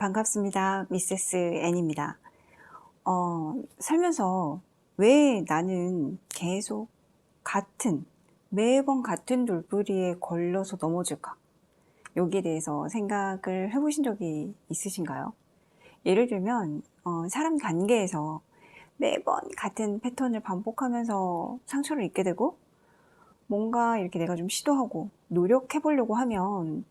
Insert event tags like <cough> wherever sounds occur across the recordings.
반갑습니다. 미세스 N입니다. 어, 살면서 왜 나는 계속 같은, 매번 같은 돌부리에 걸려서 넘어질까? 여기에 대해서 생각을 해보신 적이 있으신가요? 예를 들면, 어, 사람 관계에서 매번 같은 패턴을 반복하면서 상처를 입게 되고, 뭔가 이렇게 내가 좀 시도하고 노력해보려고 하면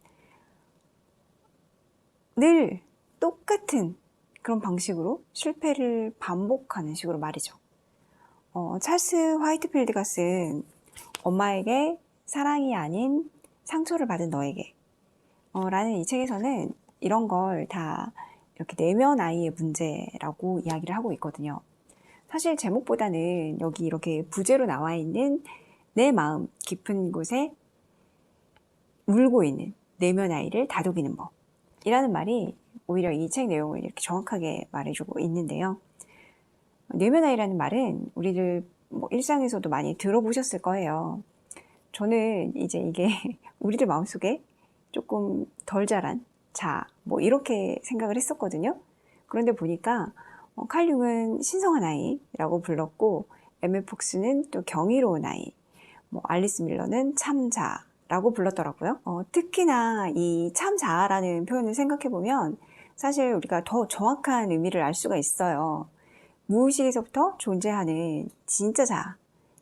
늘 똑같은 그런 방식으로 실패를 반복하는 식으로 말이죠. 어, 찰스 화이트필드가 쓴 엄마에게 사랑이 아닌 상처를 받은 너에게 어, 라는 이 책에서는 이런 걸 다 이렇게 내면 아이의 문제라고 이야기를 하고 있거든요. 사실 제목보다는 여기 이렇게 부제로 나와 있는 내 마음 깊은 곳에 울고 있는 내면 아이를 다독이는 법. 이라는 말이 오히려 이 책 내용을 이렇게 정확하게 말해주고 있는데요. 내면 아이라는 말은 우리들 뭐 일상에서도 많이 들어보셨을 거예요. 저는 이제 이게 <laughs> 우리들 마음속에 조금 덜 자란 자, 뭐 이렇게 생각을 했었거든요. 그런데 보니까 어, 칼융은 신성한 아이라고 불렀고 에메 폭스는 또 경이로운 아이, 뭐 알리스 밀러는 참자라고 불렀더라고요. 어, 특히나 이 참자라는 표현을 생각해 보면 사실 우리가 더 정확한 의미를 알 수가 있어요. 무의식에서부터 존재하는 진짜 자.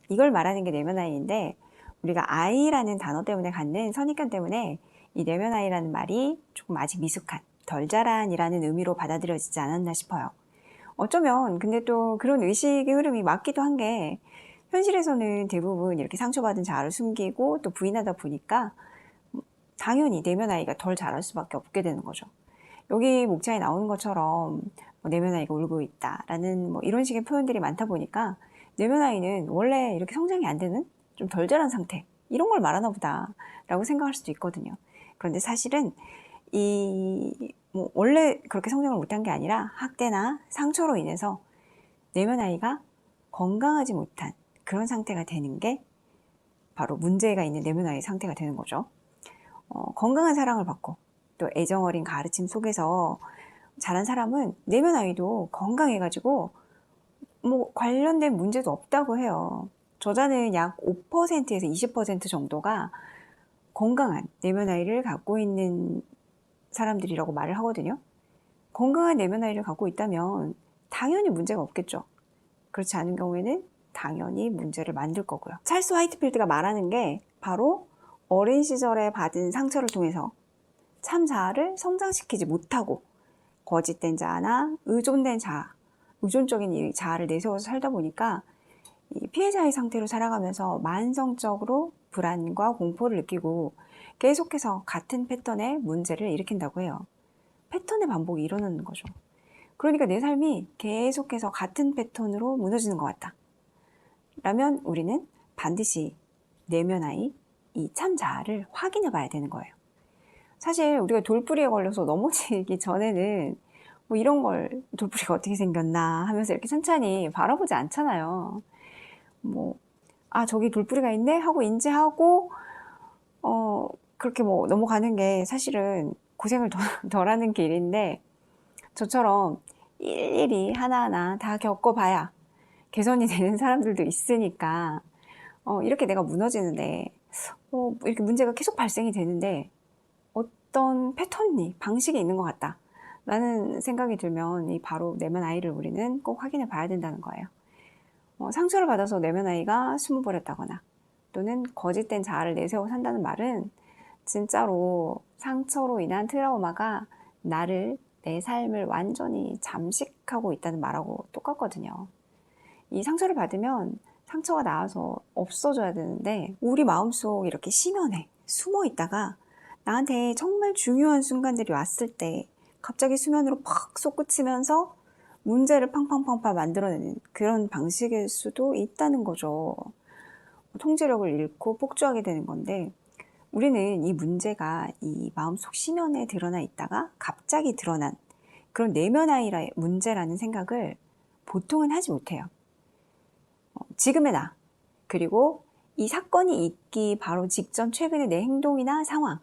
이걸 말하는 게 내면 아이인데 우리가 아이라는 단어 때문에 갖는 선입견 때문에 이 내면 아이라는 말이 조금 아직 미숙한 덜 자란이라는 의미로 받아들여지지 않았나 싶어요. 어쩌면 근데 또 그런 의식의 흐름이 맞기도 한 게 현실에서는 대부분 이렇게 상처받은 자아를 숨기고 또 부인하다 보니까 당연히 내면 아이가 덜 자랄 수밖에 없게 되는 거죠. 여기 목차에 나오는 것처럼 뭐 내면 아이가 울고 있다라는 뭐 이런 식의 표현들이 많다 보니까 내면 아이는 원래 이렇게 성장이 안 되는 좀 덜 자란 상태 이런 걸 말하나 보다라고 생각할 수도 있거든요. 그런데 사실은 이 뭐 원래 그렇게 성장을 못한 게 아니라 학대나 상처로 인해서 내면 아이가 건강하지 못한 그런 상태가 되는 게 바로 문제가 있는 내면 아이 상태가 되는 거죠. 어, 건강한 사랑을 받고 또 애정 어린 가르침 속에서 자란 사람은 내면 아이도 건강해가지고 뭐 관련된 문제도 없다고 해요. 저자는 약 5%에서 20% 정도가 건강한 내면 아이를 갖고 있는 사람들이라고 말을 하거든요. 건강한 내면 아이를 갖고 있다면 당연히 문제가 없겠죠. 그렇지 않은 경우에는 당연히 문제를 만들 거고요. 찰스 화이트필드가 말하는 게 바로 어린 시절에 받은 상처를 통해서 참 자아를 성장시키지 못하고 거짓된 자아나 의존된 자아, 의존적인 이 자아를 내세워서 살다 보니까 이 피해자의 상태로 살아가면서 만성적으로 불안과 공포를 느끼고 계속해서 같은 패턴의 문제를 일으킨다고 해요. 패턴의 반복이 일어나는 거죠. 그러니까 내 삶이 계속해서 같은 패턴으로 무너지는 것 같다. 라면 우리는 반드시 내면 아이, 이 참 자아를 확인해 봐야 되는 거예요. 사실 우리가 돌부리에 걸려서 넘어지기 전에는 뭐 이런 걸 돌부리가 어떻게 생겼나 하면서 이렇게 천천히 바라보지 않잖아요. 뭐, 아, 저기 돌부리가 있네? 하고 인지하고, 어, 그렇게 뭐 넘어가는 게 사실은 고생을 덜, <laughs> 덜 하는 길인데, 저처럼 일일이 하나하나 다 겪어봐야 개선이 되는 사람들도 있으니까, 어, 이렇게 내가 무너지는데, 어, 이렇게 문제가 계속 발생이 되는데, 어떤 패턴이, 방식이 있는 것 같다. 라는 생각이 들면, 이 바로 내면 아이를 우리는 꼭 확인해 봐야 된다는 거예요. 어, 상처를 받아서 내면 아이가 숨어버렸다거나, 또는 거짓된 자아를 내세워 산다는 말은, 진짜로 상처로 인한 트라우마가 나를, 내 삶을 완전히 잠식하고 있다는 말하고 똑같거든요. 이 상처를 받으면 상처가 나와서 없어져야 되는데, 우리 마음속 이렇게 심연에 숨어 있다가 나한테 정말 중요한 순간들이 왔을 때 갑자기 수면으로 팍 솟구치면서 문제를 팡팡팡팡 만들어내는 그런 방식일 수도 있다는 거죠. 통제력을 잃고 폭주하게 되는 건데 우리는 이 문제가 이 마음속 심연에 드러나 있다가 갑자기 드러난 그런 내면 아이의 문제라는 생각을 보통은 하지 못해요. 어, 지금의 나, 그리고 이 사건이 있기 바로 직전 최근의 내 행동이나 상황,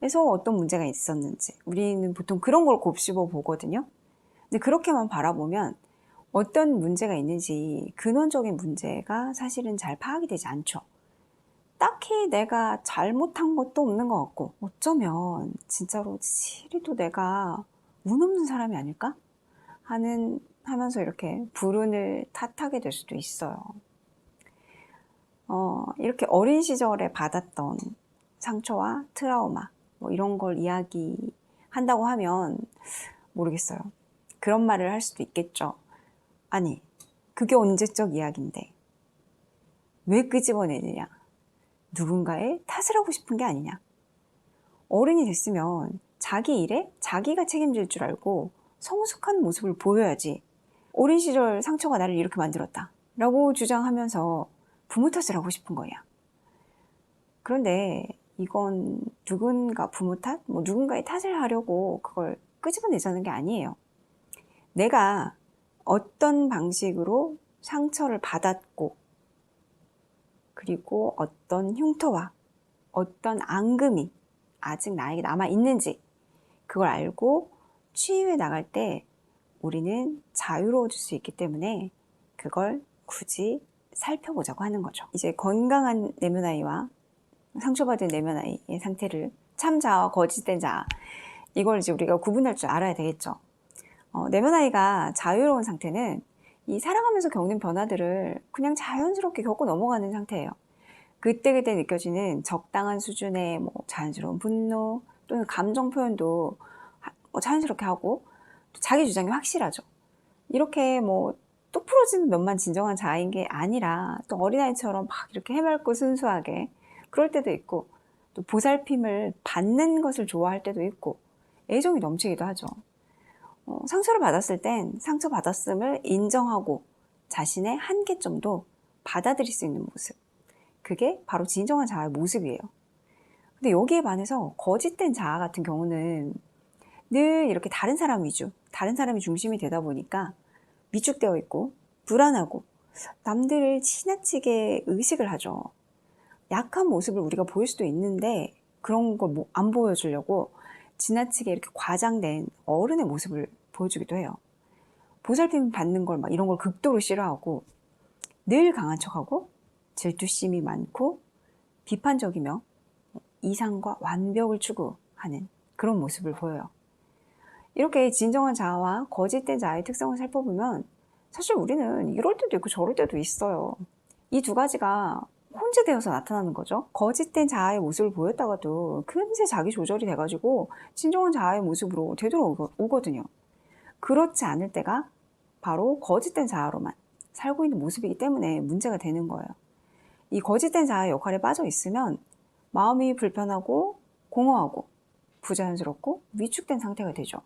에서 어떤 문제가 있었는지 우리는 보통 그런 걸 곱씹어 보거든요. 근데 그렇게만 바라보면 어떤 문제가 있는지 근원적인 문제가 사실은 잘 파악이 되지 않죠. 딱히 내가 잘못한 것도 없는 것 같고 어쩌면 진짜로 실히도 내가 운 없는 사람이 아닐까 하는 하면서 이렇게 불운을 탓하게 될 수도 있어요. 어, 이렇게 어린 시절에 받았던 상처와 트라우마 뭐 이런 걸 이야기한다고 하면 모르겠어요. 그런 말을 할 수도 있겠죠. 아니, 그게 언제적 이야기인데 왜 끄집어내느냐? 누군가의 탓을 하고 싶은 게 아니냐? 어른이 됐으면 자기 일에 자기가 책임질 줄 알고 성숙한 모습을 보여야지. 어린 시절 상처가 나를 이렇게 만들었다. 라고 주장하면서 부모 탓을 하고 싶은 거야. 그런데 이건 누군가 부모 탓, 뭐 누군가의 탓을 하려고 그걸 끄집어내자는 게 아니에요. 내가 어떤 방식으로 상처를 받았고, 그리고 어떤 흉터와 어떤 앙금이 아직 나에게 남아 있는지 그걸 알고 치유해 나갈 때 우리는 자유로워질 수 있기 때문에 그걸 굳이 살펴보자고 하는 거죠. 이제 건강한 내면 아이와 상처받은 내면 아이의 상태를 참 자와 거짓된 자 이걸 이제 우리가 구분할 줄 알아야 되겠죠. 어, 내면 아이가 자유로운 상태는 이 살아가면서 겪는 변화들을 그냥 자연스럽게 겪고 넘어가는 상태예요. 그때그때 느껴지는 적당한 수준의 뭐 자연스러운 분노 또는 감정 표현도 하- 뭐 자연스럽게 하고 또 자기 주장이 확실하죠. 이렇게 뭐뚝 부러지는 면만 진정한 자아인 게 아니라 또 어린아이처럼 막 이렇게 해맑고 순수하게 그럴 때도 있고 또 보살핌을 받는 것을 좋아할 때도 있고 애정이 넘치기도 하죠. 어, 상처를 받았을 땐 상처 받았음을 인정하고 자신의 한계점도 받아들일 수 있는 모습. 그게 바로 진정한 자아의 모습이에요. 근데 여기에 반해서 거짓된 자아 같은 경우는 늘 이렇게 다른 사람 위주, 다른 사람이 중심이 되다 보니까 위축되어 있고 불안하고 남들을 지나치게 의식을 하죠. 약한 모습을 우리가 보일 수도 있는데 그런 걸 안 보여주려고 지나치게 이렇게 과장된 어른의 모습을 보여주기도 해요. 보살핌 받는 걸 막 이런 걸 극도로 싫어하고 늘 강한 척하고 질투심이 많고 비판적이며 이상과 완벽을 추구하는 그런 모습을 보여요. 이렇게 진정한 자아와 거짓된 자아의 특성을 살펴보면 사실 우리는 이럴 때도 있고 저럴 때도 있어요. 이 두 가지가 혼재되어서 나타나는 거죠. 거짓된 자아의 모습을 보였다가도 금세 자기 조절이 돼가지고 진정한 자아의 모습으로 되돌아오거든요. 그렇지 않을 때가 바로 거짓된 자아로만 살고 있는 모습이기 때문에 문제가 되는 거예요. 이 거짓된 자아의 역할에 빠져 있으면 마음이 불편하고 공허하고 부자연스럽고 위축된 상태가 되죠.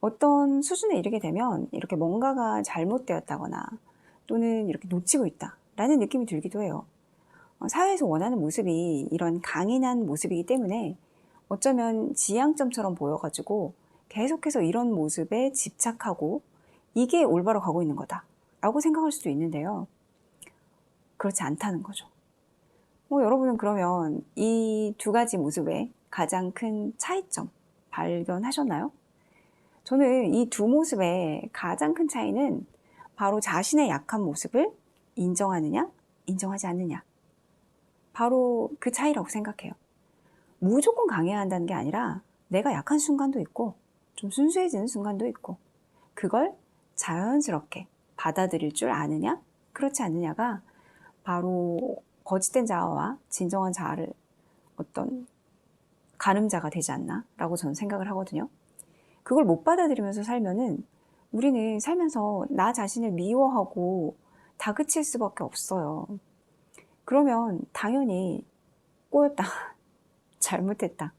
어떤 수준에 이르게 되면 이렇게 뭔가가 잘못되었다거나 또는 이렇게 놓치고 있다 라는 느낌이 들기도 해요. 어, 사회에서 원하는 모습이 이런 강인한 모습이기 때문에 어쩌면 지향점처럼 보여가지고 계속해서 이런 모습에 집착하고 이게 올바로 가고 있는 거다 라고 생각할 수도 있는데요. 그렇지 않다는 거죠. 뭐 여러분은 그러면 이 두 가지 모습의 가장 큰 차이점 발견하셨나요? 저는 이 두 모습의 가장 큰 차이는 바로 자신의 약한 모습을 인정하느냐, 인정하지 않느냐. 바로 그 차이라고 생각해요. 무조건 강해야 한다는 게 아니라 내가 약한 순간도 있고 좀 순수해지는 순간도 있고 그걸 자연스럽게 받아들일 줄 아느냐, 그렇지 않느냐가 바로 거짓된 자아와 진정한 자아를 어떤 가늠자가 되지 않나라고 저는 생각을 하거든요. 그걸 못 받아들이면서 살면은 우리는 살면서 나 자신을 미워하고 다그칠 수밖에 없어요. 그러면 당연히 꼬였다, <laughs> 잘못했다,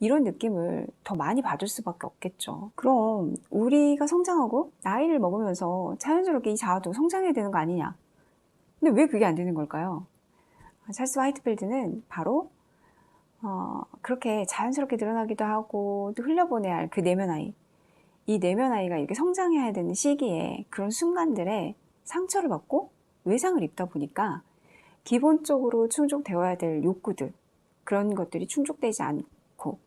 이런 느낌을 더 많이 받을 수밖에 없겠죠. 그럼 우리가 성장하고 나이를 먹으면서 자연스럽게 이 자아도 성장해야 되는 거 아니냐? 근데 왜 그게 안 되는 걸까요? 찰스 화이트필드는 바로 어, 그렇게 자연스럽게 드러나기도 하고 또 흘려보내야 할 그 내면 아이. 이 내면 아이가 이렇게 성장해야 되는 시기에 그런 순간들에 상처를 받고 외상을 입다 보니까 기본적으로 충족되어야 될 욕구들, 그런 것들이 충족되지 않고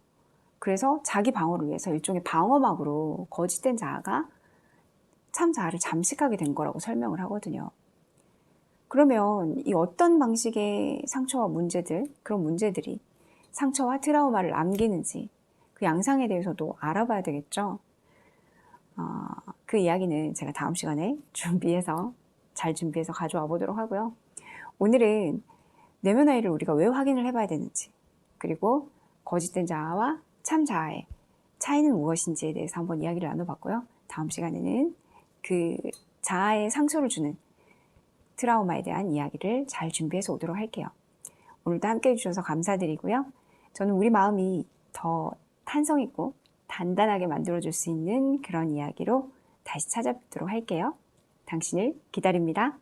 그래서 자기 방어를 위해서 일종의 방어막으로 거짓된 자아가 참 자아를 잠식하게 된 거라고 설명을 하거든요. 그러면 이 어떤 방식의 상처와 문제들, 그런 문제들이 상처와 트라우마를 남기는지 그 양상에 대해서도 알아봐야 되겠죠. 어, 그 이야기는 제가 다음 시간에 <laughs> 준비해서 잘 준비해서 가져와 보도록 하고요. 오늘은 내면 아이를 우리가 왜 확인을 해봐야 되는지 그리고 거짓된 자아와 참 자아의 차이는 무엇인지에 대해서 한번 이야기를 나눠봤고요. 다음 시간에는 그 자아의 상처를 주는 트라우마에 대한 이야기를 잘 준비해서 오도록 할게요. 오늘도 함께 해주셔서 감사드리고요. 저는 우리 마음이 더 탄성있고 단단하게 만들어줄 수 있는 그런 이야기로 다시 찾아뵙도록 할게요. 당신을 기다립니다.